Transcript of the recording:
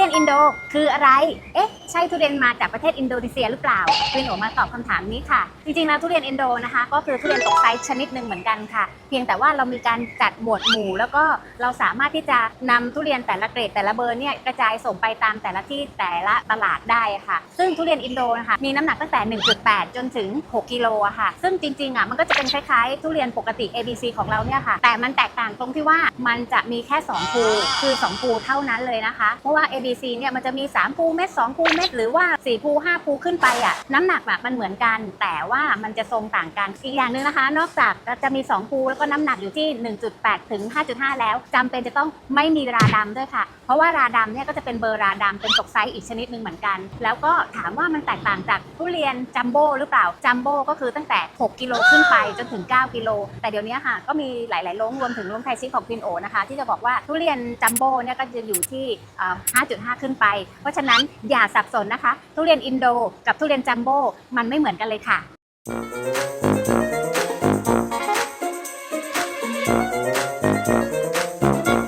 เรียนอินโดคืออะไร เอ๊ะ ใช่ทุเรียนมาจากประเทศอินโดนีเซียหรือเปล่าวินโอมาตอบคำถามนี้ค่ะ จริงๆ แล้วทุเรียนอินโดนะคะ ก็คือทุเรียนตกไซส์ชนิดหนึ่งเหมือนกันค่ะ เพียงแต่ว่าเรามีการจัดหมวดหมู่ แล้วก็เราสามารถที่จะนำทุเรียนแต่ละเกรดแต่ละเบอร์เนี่ยกระจายส่งไปตามแต่ละที่แต่ละตลาดได้ค่ะ ซึ่งทุเรียนอินโดนะคะ มีน้ำหนักตั้งแต่ 1.8 จนถึง 6 กิโลค่ะ ซึ่งจริงๆอะมันก็จะเป็นคล้ายๆ ทุเรียนปกติ ABC ของเราเนี่ยค่ะ แต่มันแตกต่างตรงที่ว่ามันจะมีแค่2ภูคือ2ภูเท่านั้นเลยนะคะ เพราะว่า ABC เนี่ยมันจะมี 3 ภูเม็ด2ภูเม็ดหรือว่า 4 ภู 5 ภูขึ้นไปอะน้ำหนักแบบมันเหมือนกัน แต่ว่ามันจะทรงต่างกันอีกอย่างหนึ่งนะคะ นอกจากจะมี 2 ภูแล้วก็น้ำหนักอยู่ที่ 1.8 ถึง 5.5 แล้วจำเป็นจะต้องไม่มีราดำด้วยค่ะ เพราะว่าราดำเนี่ยก็จะเป็นเบอร์ราดำเป็นตกไซส์อีกชนิดหนึ่งเหมือนกัน แล้วก็ถามว่ามันแตกต่างจากทุเรียนจัมโบ้หรือเปล่าจัมโบ้ก็คือตั้งแต่ 6 กิโลขึ้นไปจนถึง 9 กิโล แต่เดี๋ยวนี้ค่ะก็มีหลายๆโรงรวมถึงโรงไทยซิของพินโอนะคะที่จะบอกว่าทุเรียนจัมโบ้เนี่ยก็จะอยู่ที่อ่ขึ้นไป เพราะฉะนั้นอย่าสับสนนะคะ ทุเรียนอินโดกับทุเรียนจัมโบ้มันไม่เหมือนกันเลยค่ะค